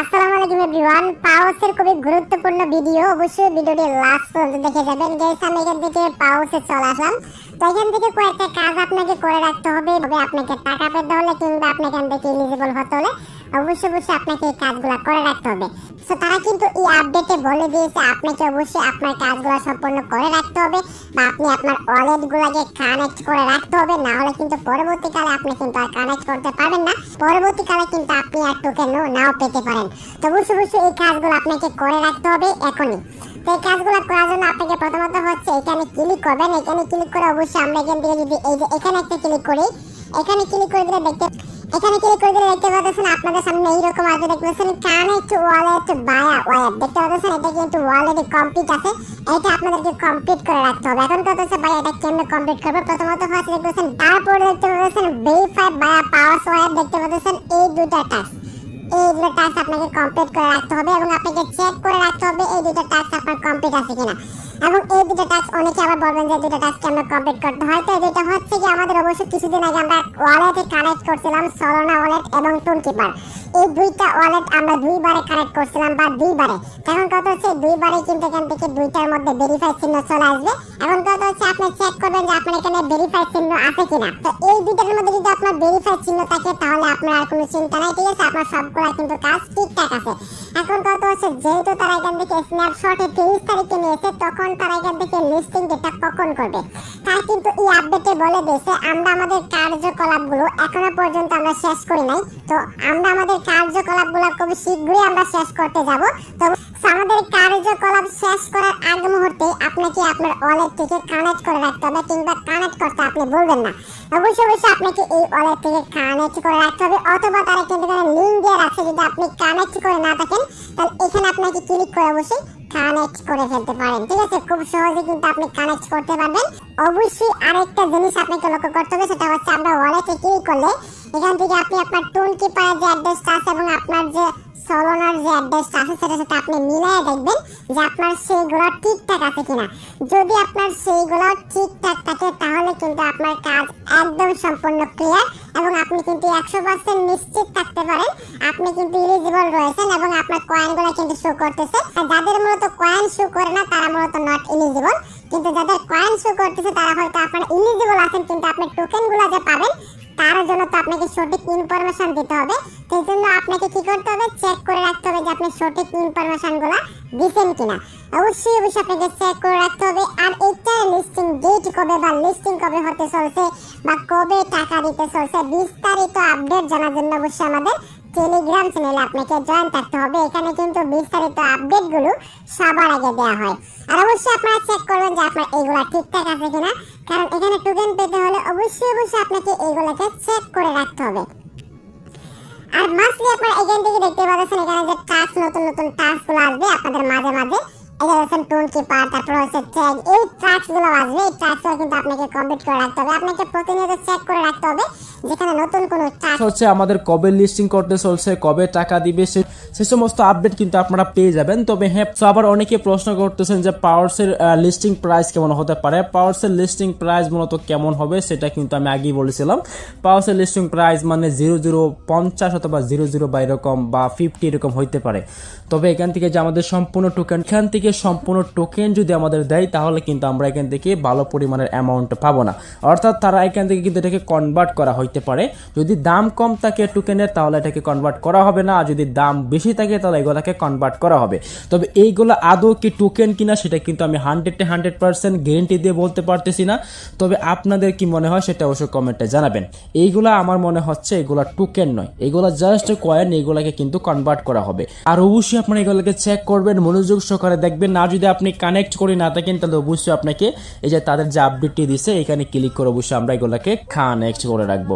আসসালামু আলাইকুম এভরিওয়ান। পাওসের খুবই গুরুত্বপূর্ণ ভিডিও, অবশ্যই ভিডিওটি লাস্ট পর্যন্ত দেখে যাবেন। গাইস আমি এখান থেকে পাওসে চলে আসলাম। তো এখান থেকে কয়েকটা কাজ আপনাকে করে রাখতে হবে। তবে আপনাকে টাকা পেতে হলে কিংবা আপনি এখান থেকে এলিজিবল হতে হলে অবশ্যই অবশ্যই আপনাকে এই কাজগুলো করে রাখতে হবে। সো তারা কিন্তু এই আপডেটে বলে দিয়েছে, আপনাকে অবশ্যই আপনার কাজগুলো সম্পূর্ণ করে রাখতে হবে বা আপনি আপনার ওয়ালেটগুলোকে কানেক্ট করে রাখতে হবে। না হলে কিন্তু পরবর্তীকালে আপনি কিন্তু আর কানেক্ট করতে পারবেন না। পরবর্তীকালে কিন্তু আপনি আর টোকেনও নাও পেতে পারেন। তো অবশ্যই অবশ্যই এই কাজগুলো আপনাকে করে রাখতে হবে এখনই। তো এই কাজগুলো করার জন্য আপনাকে প্রথমত হচ্ছে এখানে ক্লিক করবেন। এখানে ক্লিক করে অবশ্যই আমরা এখান থেকে যদি, এই যে এখানে একটা ক্লিক করি, এখানে ক্লিক করে দিলে দেখতে এখানে ক্লিক করে দিলে দেখতে আপনাদের সামনে এইরকম আসবে দেখতে পাচ্ছেন। কানেক্ট ওয়ালেট বায়া ওয়ালেট দেখতে পাচ্ছেন এটা কিন্তু ওয়ালেটে কমপ্লিট আছে? এটা আপনাদেরকে কমপ্লিট করে রাখতে হবে। এখন কথা হচ্ছে ভাই, এটা কেমনে কমপ্লিট করবে? প্রথমত হচ্ছে দেখতে পাচ্ছেন, তারপরে দেখতে পাচ্ছেন ভেরিফাই বায়া পাওয়ার ওয়ালেট দেখতে পাচ্ছেন এই দুটা টাস্ক এই দুটো টাস্ক আপনাকে কমপ্লিট করে রাখতে হবে এবং আপনাকে চেক করে রাখতে হবে এই দুটো টাস্ক আপনার কমপ্লিট আছে কিনা। এবং এই দুটো টাস্ক অনেকে আবার বলবেন যে দুটো টাস্ক আমরা কমপ্লিট করতে হয়। তো যেটা হচ্ছে কি, আমাদের অবশ্যই কিছুদিন আগে আমরা ওয়ালেটে কানেক্ট করছিলাম সলোনা ওয়ালেট এবং টুন কিপার এই দুইটা ওয়ালেট আমরা দুইবারে কানেক্ট করছিলাম বা দুইবারে। এখন কথা হচ্ছে দুইবারে কিন্তু এখান থেকে দুইটার মধ্যে ভেরিফাই চিহ্ন চলে আসবে। এখন কথা হচ্ছে আপনি চেক করবেন যে আপনার এখানে ভেরিফাই চিহ্ন আছে কিনা। তো এই দুইটার মধ্যে যদি আপনার ভেরিফাই চিহ্ন থাকে, তাহলে আপনার আর কোনো চিন্তা নাই, ঠিক আছে? আপনার সবগুলা কিন্তু কাজ ঠিকঠাক আছে। এখন হচ্ছে যেহেতু তারা এখান থেকে স্ন্যাপশটে তেইশ তারিখে নিয়েছে, তখন তারা এখান থেকে লিস্টিং ডেটা কখন করবে? তারা কিন্তু এই আপডেটে বলে দিয়েছে, আমরা আমাদের কার্যকলাপগুলো এখনও পর্যন্ত আমরা শেষ করি নাই। তো আমরা আমাদের কার্যকলাপগুলো খুব শীঘ্রই আমরা শেষ করতে যাব। তো আমাদের কার্যকলাপ শেষ করার আগ মুহূর্তে আপনাকে আপনার ওয়ালেট থেকে কানেক্ট করে রাখতে হবে, কিংবা কানেক্ট করতে আপনি বলবেন না। অবশ্যই অবশ্যই আপনাকে এই ওয়ালেট থেকে কানেক্ট করে রাখতে হবে অথবা তারা কিন্তু লিঙ্ক দিয়ে রাখছে যদি আপনি কানেক্ট করে না থাকেন, তাহলে এখানে আপনাকে ক্লিক করে অবশ্যই কানেক্ট করে ফেলতে পারেন। ঠিক আছে? খুব সহজে কিন্তু আপনি কানেক্ট করতে পারবেন। অবশ্যই আরেকটা জিনিস আপনাকে লক্ষ্য করতে হবে, সেটা হচ্ছে আমরা ওয়ালেটে ক্লিক করলে এখান থেকে আপনি আপনার টুল কিপারের যে অ্যাড্রেসটা আছে এবং আপনার যে সলোনার যে অ্যাড্রেসটা আছে, সেটার সাথে আপনি মিলিয়ে দেখবেন যে আপনার সেইগুলো ঠিকঠাক আছে কিনা। যদি আপনার সেইগুলো ঠিকঠাক থাকে, তাহলে কিন্তু আপনার কাজ একদম সম্পূর্ণ ক্লিয়ার এবং আপনি কিন্তু একশো পার্সেন্ট নিশ্চিত থাকতে পারেন। আপনি কিন্তু ইলিজিবল রয়েছেন এবং আপনার কয়েনগুলো কিন্তু শো করতেছে। যাদের মূলত কয়েন শো করে না, তারা মূলত নট ইলিজিবল কিন্তু যাদের কয়েন শো করতেছে, তারা হয়তো আপনার ইলিজিবল আছেন, কিন্তু আপনি টোকেনগুলো যে পাবেন, তার জন্য তো আপনাকে সঠিক ইনফরমেশন দিতে হবে। সেই জন্য আপনাকে কি করতে সঠিক ইনফরমেশনগুলো দিচ্ছেন কিনা? অবশ্যই অবশ্যই আপনাকে চেক করে রাখতে হবে। আর এটা লিস্টিং ডেট কবে বা লিস্টিং কবে হতে চলছে বা কবে টাকা দিতে চলছে, বিস্তারিত আপডেট জানার জন্য অবশ্যই আমাদের টেলিগ্রাম চ্যানেলে আপনাকে জয়েন থাকতে হবে। এখানে কিন্তু বিস্তারিত আপডেটগুলো সবার আগে দেওয়া হয়। আর অবশ্যই আপনারা চেক করবেন যে আপনার এইগুলা ঠিকঠাক আছে কিনা। কারণ এখানে টোকেন পেতে হলে অবশ্যই অবশ্যই আপনাকে এইগুলোকে চেক করে রাখতে হবে। আর মাসলি আপনারা এখান থেকে দেখতে পাচ্ছেন এখানে যে টাস্ক নতুন নতুন টাস্কগুলো আসবে আপনাদের মাঝে মাঝে। তারপর হচ্ছে এই এই কিন্তু আপনাকে কমপ্লিট করে রাখতে হবে। আপনাকে প্রতিনিয়ত চেক করে রাখতে হবে যেখানে নতুন কোনো হচ্ছে আমাদের কবে লিস্টিং করতে চলছে, কবে টাকা দিবে, সে সে সমস্ত আপডেট কিন্তু আপনারা পেয়ে যাবেন। তবে হ্যাঁ তো আবার অনেকে প্রশ্ন করতেছেন যে পাওয়ার্সের লিস্টিং প্রাইস কেমন হতে পারে? পাওয়ার্সের লিস্টিং প্রাইস মূলত কেমন হবে সেটা কিন্তু আমি আগেই বলেছিলাম। পাওয়ার্সের লিস্টিং প্রাইস মানে জিরো জিরো পঞ্চাশ অথবা জিরো জিরো বা এরকম বা ফিফটি এরকম হইতে পারে। তবে এখান থেকে যে আমাদের সম্পূর্ণ টোকেন এখান থেকে সম্পূর্ণ টোকেন যদি আমাদের দেয়, তাহলে কিন্তু আমরা এখান থেকে ভালো পরিমাণের অ্যামাউন্ট পাবো না। অর্থাৎ তারা এখান থেকে কিন্তু এটাকে কনভার্ট করা হইতে পারে। যদি দাম কম থাকে টোকেনের তাহলে এটাকে কনভার্ট করা হবে না। আর যদি দাম বেশি থাকে, তাহলে এগুলোকে কনভার্ট করা হবে। তবে এইগুলো আদৌ কি টোকেন কিনা, সেটা কিন্তু আমি হান্ড্রেড হান্ড্রেড পার্সেন্ট গ্যারেন্টি দিয়ে বলতে পারতেছি না। তবে আপনাদের কি মনে হয়, সেটা অবশ্যই কমেন্টে জানাবেন। এইগুলা আমার মনে হচ্ছে এগুলা টোকেন নয়। এগুলো জাস্ট কয়েন এগুলাকে কিন্তু কনভার্ট করা হবে। আর অবশ্যই আপনারা এগুলোকে চেক করবেন। মনোযোগ সহকারে না, যদি আপনি কানেক্ট করে না থাকেন, তাহলে অবশ্যই আপনাকে এই যে তাদের যে আপডেটটি দিছে, এখানে ক্লিক করে অবশ্যই আমরা এগুলোকে কানেক্ট করে রাখব।